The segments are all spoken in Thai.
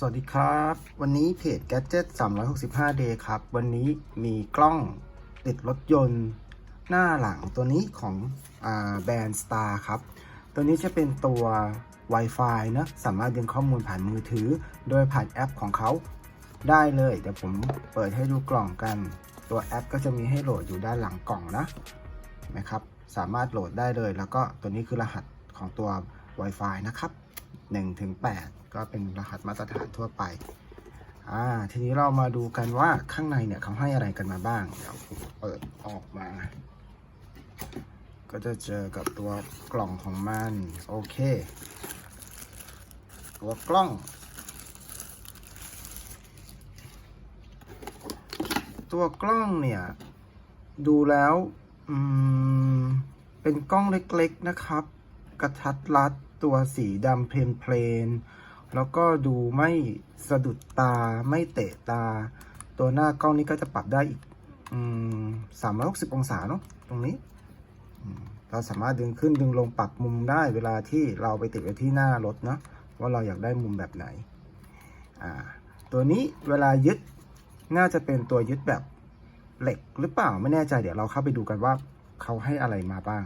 สวัสดีครับ วันนี้เพจ Gadget 365 Day ครับ วันนี้มีกล้องติดรถยนต์หน้าหลังตัวนี้ของอแบรนด์ Star ครับ ตัวนี้จะเป็นตัว Wi-Fi นะสามารถดึงข้อมูลผ่านมือถือ โดยผ่านแอปของเขาได้เลย เดี๋ยวผมเปิดให้ดูกล่องกัน ตัวแอปก็จะมีให้โหลดอยู่ด้านหลังกล่องนะนะครับ สามารถโหลดได้เลย แล้วก็ตัวนี้คือรหัสของตัว Wi-Fi นะครับ 1ถึง8ก็เป็นรหัสมาตรฐานทั่วไปอ่าทีนี้เรามาดูกันว่าข้างในเนี่ยเขาให้อะไรกันมาบ้าง เดี๋ยวผมเปิดออกมา ก็จะเจอกับตัวกล่องของมัน โอเค ตัวกล้อง ตัวกล้องเนี่ย ดูแล้ว อืม เป็นกล้องเล็กๆนะครับ กระทัดรัดตัวสีดำเพลนเพลนๆแล้วก็ดูไม่สะดุดตาไม่เตะตา ตัวหน้ากล้องนี้ก็จะปรับได้อีกสามร้อยหกสิบองศาเนาะตรงนี้ เราสามารถดึงขึ้นดึงลงปรับมุมได้เวลาที่เราไปติดไว้ที่หน้ารถเนาะว่าเราอยากได้มุมแบบไหน ตัวนี้เวลายึดน่าจะเป็นตัวยึดแบบเหล็กหรือเปล่าไม่แน่ใจเดี๋ยวเราเข้าไปดูกันว่าเขาให้อะไรมาบ้าง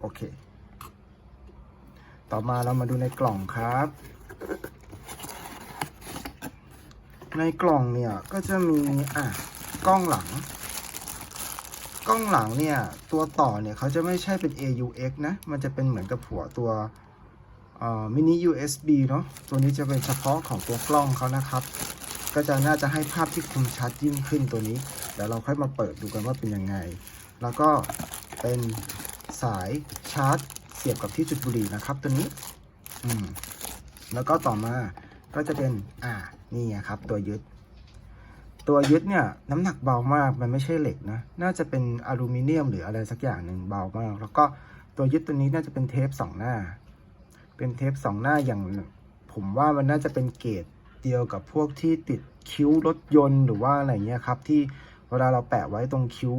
โอเค ต่อมาเรามาดูในกล่องครับ ในกล่องเนี่ยก็จะมีอะกล้องหลัง กล้องหลังเนี่ยตัวต่อเนี่ยเขาจะไม่ใช่เป็น AUX นะ มันจะเป็นเหมือนกับหัวตัวมินิ USB เนาะตัวนี้จะเป็นเฉพาะของตัวกล้องเขานะครับ ก็จะน่าจะให้ภาพที่คมชัดยิ่งขึ้นตัวนี้ เดี๋ยวเราค่อยมาเปิดดูกันว่าเป็นยังไง แล้วก็เป็นสายชาร์จ เสียบกับที่จุดบุหรี่นะครับ ตัวนี้ อืม แล้วก็ต่อมาก็จะเป็น อ่า นี่ครับ ตัวยึด ตัวยึดเนี่ยน้ำหนักเบามาก มันไม่ใช่เหล็กนะ น่าจะเป็นอลูมิเนียมหรืออะไรสักอย่างหนึ่งเบามาก แล้วก็ตัวยึดตัวนี้น่าจะเป็นเทปสองหน้า เป็นเทปสองหน้าอย่าง ผมว่ามันน่าจะเป็นเกรดเดียวกับพวกที่ติดคิ้วรถยนต์หรือว่าอะไรเงี้ยครับ ที่เวลาเราแปะไว้ตรงคิ้ว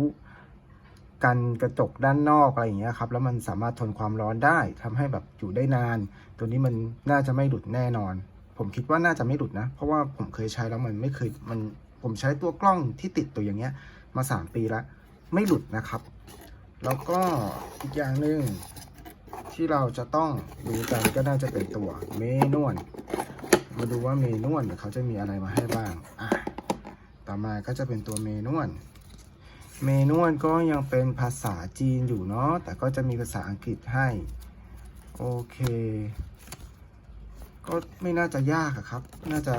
กันกระจกด้านนอกอะไรอย่างเงี้ยครับแล้วมันสามารถทนความร้อนได้ทำให้แบบอยู่ได้นาน ตัวนี้มันน่าจะไม่หลุดแน่นอน ผมคิดว่าน่าจะไม่หลุดนะ เพราะว่าผมเคยใช้แล้วมันไม่เคยมันผมใช้ตัวกล้องที่ติดตัวอย่างเงี้ย มาสามปีแล้วไม่หลุดนะครับ แล้วก็อีกอย่างหนึ่งที่เราจะต้องดูกันก็น่าจะเป็นตัวเมนวลมาดูว่าเมนวลเนี่ยเขาจะมีอะไรมาให้บ้างอะต่อมาก็จะเป็นตัวเมนวล เมนวลก็ยังเป็นภาษาจีนอยู่เนาะ แต่ก็จะมีภาษาอังกฤษให้ โอเค ก็ไม่น่าจะยากอะครับ น่าจะ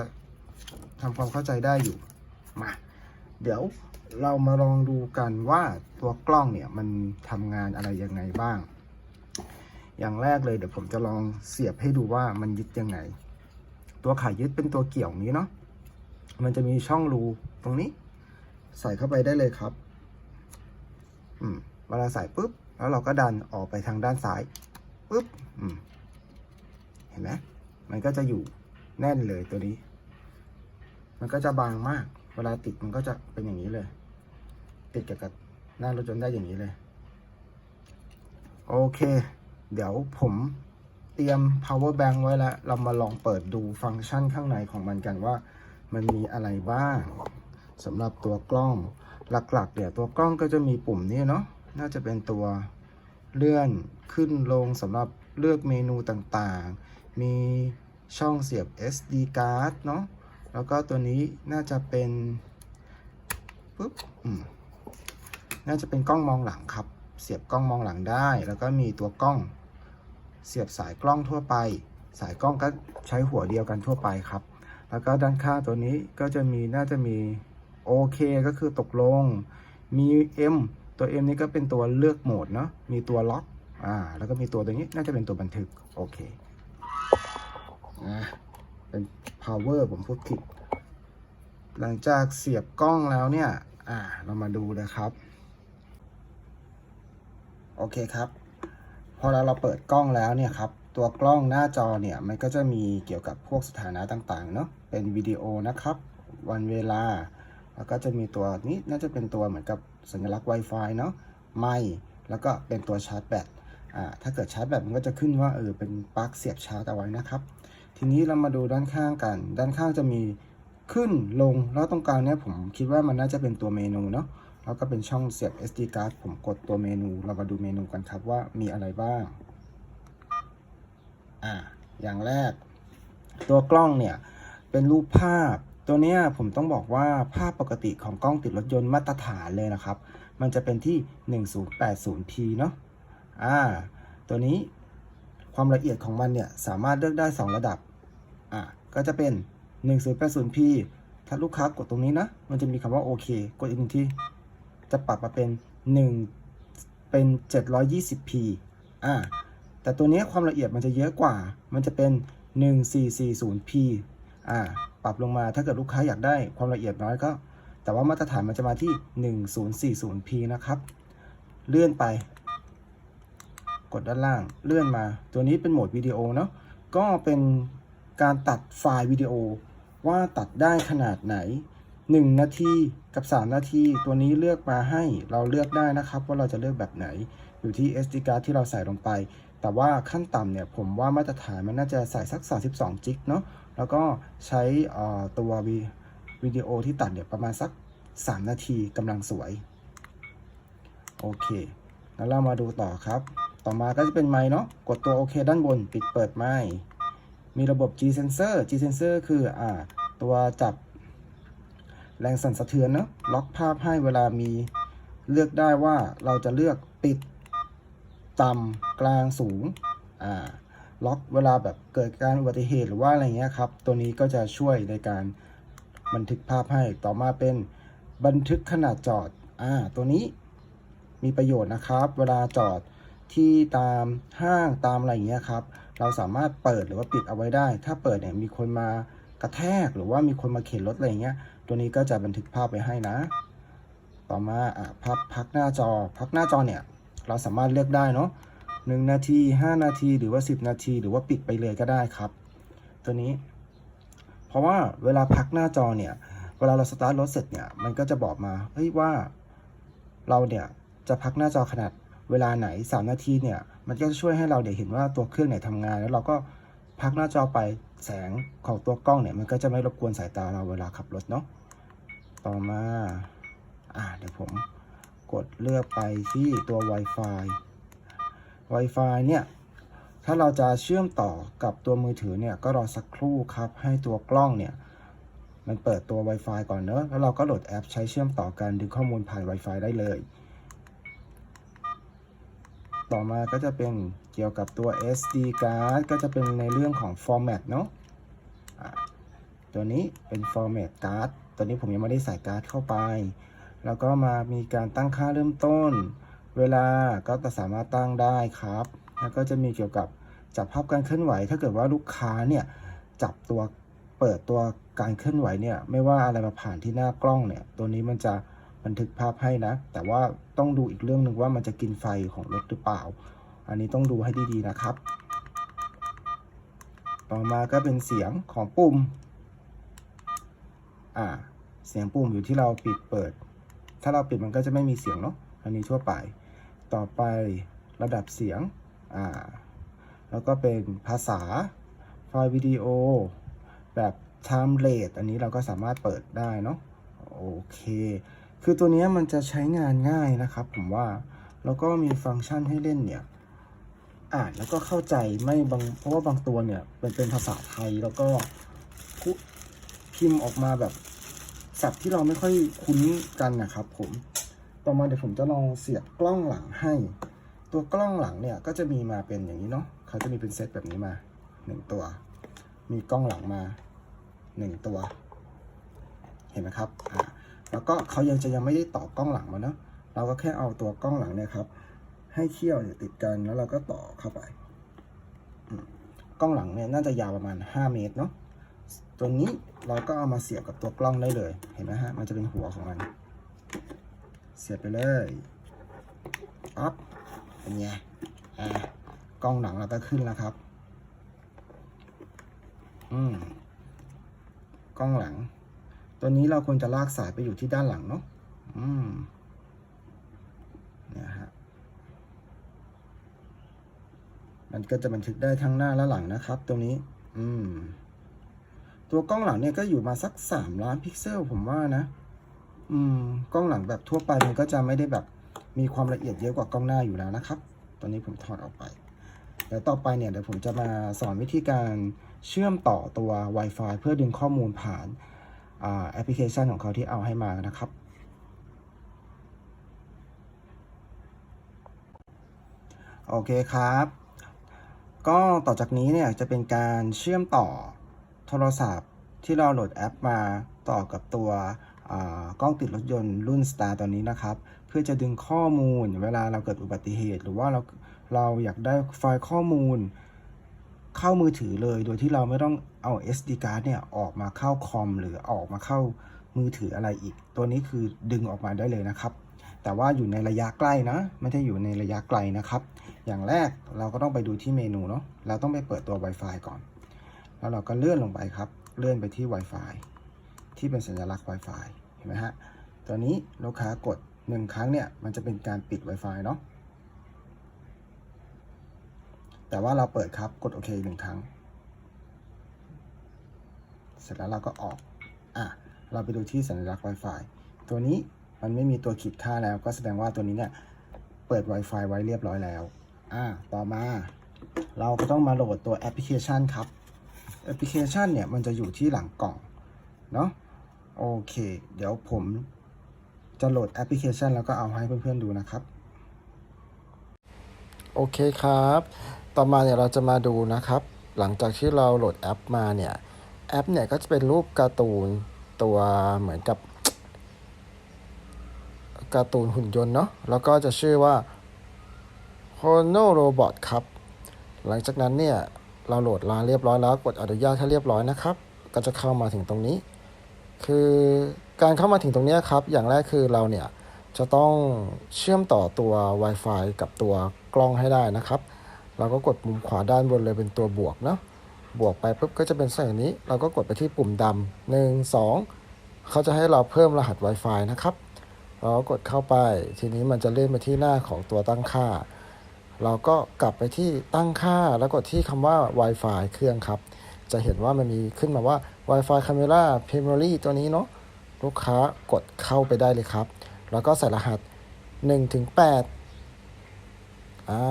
ทำความเข้าใจได้อยู่ มา เดี๋ยวเรามาลองดูกันว่าตัวกล้องเนี่ยมันทำงานอะไรยังไงบ้าง อย่างแรกเลยเดี๋ยวผมจะลองเสียบให้ดูว่ามันยึดยังไง ตัวขายึดเป็นตัวเกี่ยวนี้เนาะ มันจะมีช่องรูตรงนี้ ใส่เข้าไปได้เลยครับ อืมเวลาใส่ปุ๊บ แล้วเราก็ดันออกไปทางด้านซ้ายปุ๊บอืมเห็นไหมมันก็จะอยู่แน่นเลยตัวนี้ มันก็จะบางมาก เวลาติดมันก็จะเป็นอย่างนี้เลย ติดกับกับหน้ารถยนต์ได้อย่างนี้เลย โอเค เดี๋ยวผมเตรียม power bank ไว้แล้ว เรามาลองเปิดดูฟังก์ชันข้างในของมันกันว่า มันมีอะไรบ้างสำหรับตัวกล้อง หลักๆเดี๋ยวตัวกล้องก็จะมีปุ่มนี้เนาะน่าจะเป็นตัวเลื่อนขึ้นลงสำหรับเลือกเมนูต่างๆ มีช่องเสียบ SD card เนาะแล้วก็ตัวนี้น่าจะเป็นปุ๊บอืมน่าจะเป็นกล้องมองหลังครับ เสียบกล้องมองหลังได้ แล้วก็มีตัวกล้อง เสียบสายกล้องทั่วไป สายกล้องก็ใช้หัวเดียวกันทั่วไปครับ แล้วก็ด้านข้างตัวนี้ก็จะมีน่าจะมี โอเคก็คือตกลง มี M ตัว M นี้ก็เป็นตัวเลือกโหมดเนาะ มีตัวล็อก อ่า แล้วก็มีตัวตัวนี้น่าจะเป็นตัวบันทึก โอเคอ่าเป็น power ผมพูดผิด หลังจากเสียบกล้องแล้วเนี่ย อ่า เรามาดูนะครับ โอเคครับ พอเราเราเปิดกล้องแล้วเนี่ยครับ ตัวกล้องหน้าจอเนี่ย มันก็จะมีเกี่ยวกับพวกสถานะต่างๆ เนาะ เป็นวิดีโอนะครับ วันเวลา แล้วก็จะมีตัวนี้น่าจะเป็นตัวเหมือนกับสัญลักษณ์ Wi-Fi เนาะไมค์แล้วก็เป็นตัวชาร์จแบตอ่าถ้าเกิดชาร์จแบตมันก็จะขึ้นว่าเออเป็นปลั๊กเสียบชาร์จเอาไว้นะครับ ทีนี้เรามาดูด้านข้างกัน ด้านข้างจะมีขึ้นลงแล้วตรงกลางเนี่ยผมคิดว่ามันน่าจะเป็นตัวเมนูเนาะแล้วก็เป็นช่องเสียบ SD card ผมกดตัวเมนู เรามาดูเมนูกันครับว่ามีอะไรบ้าง อ่า อย่างแรก ตัวกล้องเนี่ย เป็นรูปภาพ ตัวนี้ผมต้องบอกว่าภาพปกติของกล้องติดรถยนต์มาตรฐานเลยนะครับ มันจะเป็นที่ 1080p เนาะอ่า ตัวนี้ความละเอียดของมันเนี่ยสามารถเลือกได้ 2 ระดับ อ่าก็จะเป็น 1080p ถ้าลูกค้ากดตรงนี้นะ มันจะมีคำว่าโอเค กดอีกหนึ่งที จะปรับมาเป็น 1 เป็น 720p อ่าแต่ตัวนี้ความละเอียดมันจะเยอะกว่า มันจะเป็น 1440p อ่าปรับลงมาถ้าเกิดลูกค้าอยากได้ความละเอียดน้อยก็ แต่ว่ามาตรฐานมันจะมาที่ 1040p นะครับ เลื่อนไป กดด้านล่างเลื่อนมา ตัวนี้เป็นโหมดวิดีโอเนาะก็เป็นการตัดไฟล์วิดีโอว่าตัดได้ขนาดไหน 1 นาทีกับ 3 นาที ตัวนี้เลือกมาให้เราเลือกได้นะครับ ว่าเราจะเลือกแบบไหนอยู่ที่ SD card ที่เราใส่ลงไป แต่ว่าขั้นต่ำเนี่ยผมว่ามาตรฐานมันน่าจะใส่สัก 32 จิกเนาะ แล้วก็ใช้ตัววิดีโอที่ตัดเนี่ยประมาณสัก 3 นาทีกำลังสวย โอเค แล้วเรามาดูต่อครับ ต่อมาก็จะเป็นไมค์เนาะกดตัวโอเคด้านบนปิดเปิดไมค์มีระบบ G sensor G sensor คืออ่าตัวจับแรงสั่นสะเทือนเนาะล็อกภาพให้เวลามีเลือกได้ว่าเราจะเลือกปิด ต่ำกลางสูงอ่า ล็อกเวลาแบบเกิดการอุบัติเหตุหรือว่าอะไรเงี้ยครับ ตัวนี้ก็จะช่วยในการบันทึกภาพให้ต่อมาเป็นบันทึกขนาดจอดอ่าตัวนี้มีประโยชน์นะครับ เวลาจอดที่ตามห้างตามอะไรเงี้ยครับ เราสามารถเปิดหรือว่าปิดเอาไว้ได้ ถ้าเปิดเนี่ยมีคนมากระแทกหรือว่ามีคนมาเข็นรถอะไรเงี้ย ตัวนี้ก็จะบันทึกภาพไว้ให้นะ ต่อมาอะพักพักหน้าจอ พักหน้าจอเนี่ยเราสามารถเลือกได้เนาะ หนึ่งนาทีห้านาทีหรือว่าสิบนาที หรือว่าปิดไปเลยก็ได้ครับ ตัวนี้ เพราะว่าเวลาพักหน้าจอเนี่ย เวลาเราสตาร์ทรถเสร็จเนี่ยมันก็จะบอกมาเฮ้ยว่าเราเนี่ยจะพักหน้าจอขนาดเวลาไหน 3 นาทีเนี่ย มันก็จะช่วยให้เราเดี๋ยวเห็นว่าตัวเครื่องไหนทำงาน แล้วเราก็พักหน้าจอไปแสงของตัวกล้องเนี่ย มันก็จะไม่รบกวนสายตาเราเวลาขับรถเนาะต่อมา อ่าเดี๋ยวผมกดเลือกไปที่ตัว Wi-Fi Wi-Fi เนี่ย ถ้าเราจะเชื่อมต่อกับตัวมือถือเนี่ย ก็รอสักครู่ครับ ให้ตัวกล้องเนี่ย มันเปิดตัว Wi-Fi ก่อนเนอะแล้วเราก็โหลดแอปใช้เชื่อมต่อกันดึงข้อมูลผ่าน Wi-Fi ได้เลย ต่อมาก็จะเป็นเกี่ยวกับตัว SD card ก็จะเป็นในเรื่องของ format เนอะอะตัวนี้เป็น format card ตัวนี้ผมยังไม่ได้ใส่การ์ดเข้าไป แล้วก็มามีการตั้งค่าเริ่มต้น เวลาก็จะสามารถตั้งได้ครับ แล้วก็จะมีเกี่ยวกับจับภาพการเคลื่อนไหว ถ้าเกิดว่าลูกค้าเนี่ยจับตัวเปิดตัวการเคลื่อนไหวเนี่ยไม่ว่าอะไรมาผ่านที่หน้ากล้องเนี่ยตัวนี้มันจะบันทึกภาพให้นะ แต่ว่าต้องดูอีกเรื่องหนึ่งว่ามันจะกินไฟของรถหรือเปล่า อันนี้ต้องดูให้ดีๆนะครับ ต่อมาก็เป็นเสียงของปุ่มอ่าเสียงปุ่มอยู่ที่เราปิดเปิด ถ้าเราปิดมันก็จะไม่มีเสียงเนาะอันนี้ทั่วไป ต่อไประดับเสียงอ่าแล้วก็เป็นภาษาไฟล์วิดีโอ แบบ time rate อันนี้เราก็สามารถเปิดได้เนาะโอเค คือตัวนี้มันจะใช้งานง่ายนะครับผมว่า แล้วก็มีฟังก์ชันให้เล่นเนี่ย อ่านแล้วก็เข้าใจไม่บาง เพราะว่าบางตัวเนี่ยมันเป็นภาษาไทยแล้วก็พิมพ์ออกมาแบบศัพท์ที่เราไม่ค่อยคุ้นกันนะครับผม ต่อมาเดี๋ยวผมจะลองเสียบกล้องหลังให้ ตัวกล้องหลังเนี่ยก็จะมีมาเป็นอย่างนี้เนาะเขาจะมีเป็นเซตแบบนี้มาหนึ่งตัว มีกล้องหลังมาหนึ่งตัว เห็นไหมครับอ่าแล้วก็เขายังจะยังไม่ได้ต่อกล้องหลังมาเนาะเราก็แค่เอาตัวกล้องหลังเนี่ยครับ ให้เขี้ยวเนี่ยติดกันแล้วเราก็ต่อเข้าไปกล้องหลังเนี่ยน่าจะยาวประมาณ 5 เมตรเนาะตัวนี้เราก็เอามาเสียบกับตัวกล้องได้เลย เห็นไหมฮะ มันจะเป็นหัวของมัน เสียบไปเลยปั๊บเป็นไงอ่ากล้องหลังเราก็ขึ้นแล้วครับ อืมกล้องหลัง ตัวนี้เราควรจะลากสายไปอยู่ที่ด้านหลังเนาะอืมเนี่ยฮะมันก็จะบันทึกได้ทั้งหน้าและหลังนะครับตรงนี้ อืม ตัวกล้องหลังเนี่ยก็อยู่มาสักสามล้านพิกเซลผมว่านะ อืมกล้องหลังแบบทั่วไปมันก็จะไม่ได้แบบมีความละเอียดเยอะกว่ากล้องหน้าอยู่แล้วนะครับ ตอนนี้ผมถอดออกไปเดี๋ยวต่อไปเนี่ยเดี๋ยวผมจะมาสอนวิธีการเชื่อมต่อตัว Wi-Fi เพื่อดึงข้อมูลผ่านแอปพลิเคชันของเขาที่เอาให้มานะครับ โอเคครับ ก็ต่อจากนี้เนี่ยจะเป็นการเชื่อมต่อโทรศัพท์ที่เราโหลดแอปมาต่อกับตัว กล้องติดรถยนต์รุ่น Star ตัวนี้นะครับ เพื่อจะดึงข้อมูลเวลาเราเกิดอุบัติเหตุ หรือว่าเราเราอยากได้ไฟล์ข้อมูล เข้ามือถือเลย โดยที่เราไม่ต้องเอา SD card เนี่ยออกมาเข้าคอม หรือออกมาเข้ามือถืออะไรอีก ตัวนี้คือดึงออกมาได้เลยนะครับ แต่ว่าอยู่ในระยะใกล้นะ ไม่ได้อยู่ในระยะไกลนะครับ อย่างแรกเราก็ต้องไปดูที่เมนูเนาะเราต้องไปเปิดตัว Wi-Fi ก่อน แล้วเราก็เลื่อนลงไปครับ เลื่อนไปที่ Wi-Fi ที่เป็นสัญลักษณ์ Wi-Fi เห็นไหมฮะ ตัวนี้ลูกค้ากดหนึ่งครั้งเนี่ยมันจะเป็นการปิด Wi-Fi เนาะ แต่ว่าเราเปิดครับกดโอเคหนึ่งครั้ง เสร็จแล้วเราก็ออก อะ เราไปดูที่สัญลักษณ์ Wi-Fi ตัวนี้มันไม่มีตัวขีดค่าแล้ว ก็แสดงว่าตัวนี้เนี่ยเปิด Wi-Fi ไว้เรียบร้อยแล้ว อ่า ต่อมาเราก็ต้องมาโหลดตัวแอปพลิเคชันครับ แอปพลิเคชันเนี่ยมันจะอยู่ที่หลังกล่อง เนาะ โอเค เดี๋ยวผมจะโหลดแอปพลิเคชัน แล้วก็เอาให้เพื่อนๆดูนะครับ โอเคครับ ต่อมาเนี่ยเราจะมาดูนะครับ หลังจากที่เราโหลดแอปมาเนี่ย แอปเนี่ยก็จะเป็นรูปการ์ตูนตัวเหมือนกับการ์ตูนหุ่นยนต์เนาะ แล้วก็จะชื่อว่า Hono Robot ครับ หลังจากนั้นเนี่ย เราโหลดมาเรียบร้อยแล้ว กดอนุญาตให้เรียบร้อยนะครับ ก็จะเข้ามาถึงตรงนี้ คือการเข้ามาถึงตรงนี้ครับ อย่างแรกคือเราเนี่ยจะต้องเชื่อมต่อตัว Wi-Fi กับตัวกล้องให้ได้นะครับ เราก็กดมุมขวาด้านบนเลยเป็นตัวบวกเนาะบวกไปปุ๊บก็จะเป็นสิ่งนี้ เราก็กดไปที่ปุ่มดำหนึ่งสองเขาจะให้เราเพิ่มรหัส Wi-Fi นะครับ เราก็กดเข้าไปทีนี้มันจะเลื่อนไปที่หน้าของตัวตั้งค่า เราก็กลับไปที่ตั้งค่าแล้วกดที่คำว่า Wi-Fi เครื่องครับ จะเห็นว่ามันมีขึ้นมาว่า Wi-Fi Camera Primary ตัวนี้เนาะลูกค้ากดเข้าไปได้เลยครับ แล้วก็ใส่รหัส1ถึง8อ่า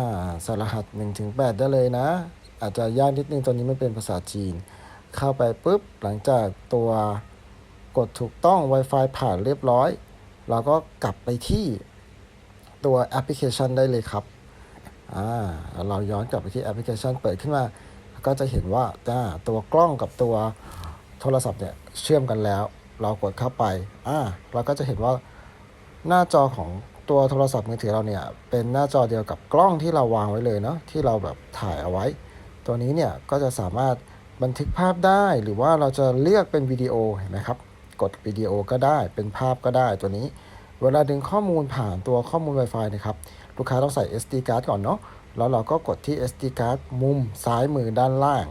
ใส่รหัส1ถึง8ได้เลยนะ อาจจะยากนิดนึงตัวนี้ไม่เป็นภาษาจีน เข้าไปปุ๊บ หลังจากตัวกดถูกต้อง Wi-Fi ผ่านเรียบร้อย เราก็กลับไปที่ตัวแอปพลิเคชันได้เลยครับ อ่า เราย้อนกลับไปที่แอปพลิเคชันเปิดขึ้นมา ก็จะเห็นว่าจ้าตัวกล้องกับตัว โทรศัพท์เนี่ยเชื่อมกันแล้ว เรากดเข้าไปอ่าเราก็จะเห็นว่าหน้าจอของตัวโทรศัพท์มือถือเราเนี่ยเป็นหน้าจอเดียวกับกล้องที่เราวางไว้เลยเนาะที่เราแบบถ่ายเอาไว้ ตัวนี้เนี่ยก็จะสามารถบันทึกภาพได้หรือว่าเราจะเลือกเป็นวิดีโอเห็นไหมครับ กดวิดีโอก็ได้เป็นภาพก็ได้ตัวนี้ เวลาดึงข้อมูลผ่านตัวข้อมูล Wi-Fi นะครับลูกค้าต้องใส่ SD card ก่อนเนาะแล้วเราก็กดที่ SD card มุมซ้ายมือด้านล่าง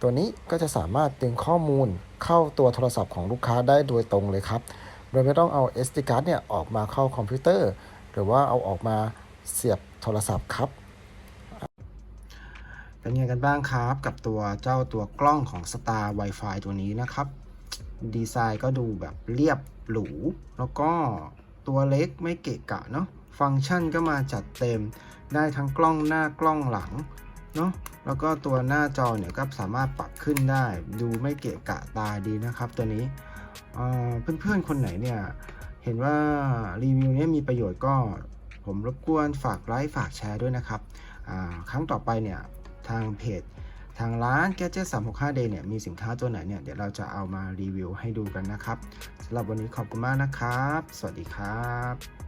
ตัวนี้ก็จะสามารถดึงข้อมูล เข้าตัวโทรศัพท์ของลูกค้าได้โดยตรงเลยครับ โดยไม่ต้องเอา SD card เนี่ยออกมาเข้าคอมพิวเตอร์ หรือว่าเอาออกมาเสียบโทรศัพท์ครับ เป็นไงกันบ้างครับ กับตัวเจ้าตัวกล้องของ Star Wi-Fi ตัวนี้นะครับ ดีไซน์ก็ดูแบบเรียบหรู แล้วก็ตัวเล็กไม่เกะกะเนาะฟังก์ชันก็มาจัดเต็ม ได้ทั้งกล้องหน้ากล้องหลัง เนาะแล้วก็ตัวหน้าจอเนี่ยก็สามารถปรับขึ้นได้ ดูไม่เกะกะตาดีนะครับ ตัวนี้เเพื่อนๆคนไหนเนี่ยเห็นว่ารีวิวนี้มีประโยชน์ก็ผมรบกวนฝากไลค์ฝากแชร์ด้วยนะครับครั้งต่อไปเนี่ยทางเพจทางร้าน Gadget 365 Day เนี่ยมีสินค้าตัวไหนเนี่ยเดี๋ยวเราจะเอามารีวิวให้ดูกันนะครับสำหรับวันนี้ขอบคุณมากนะครับ สวัสดีครับ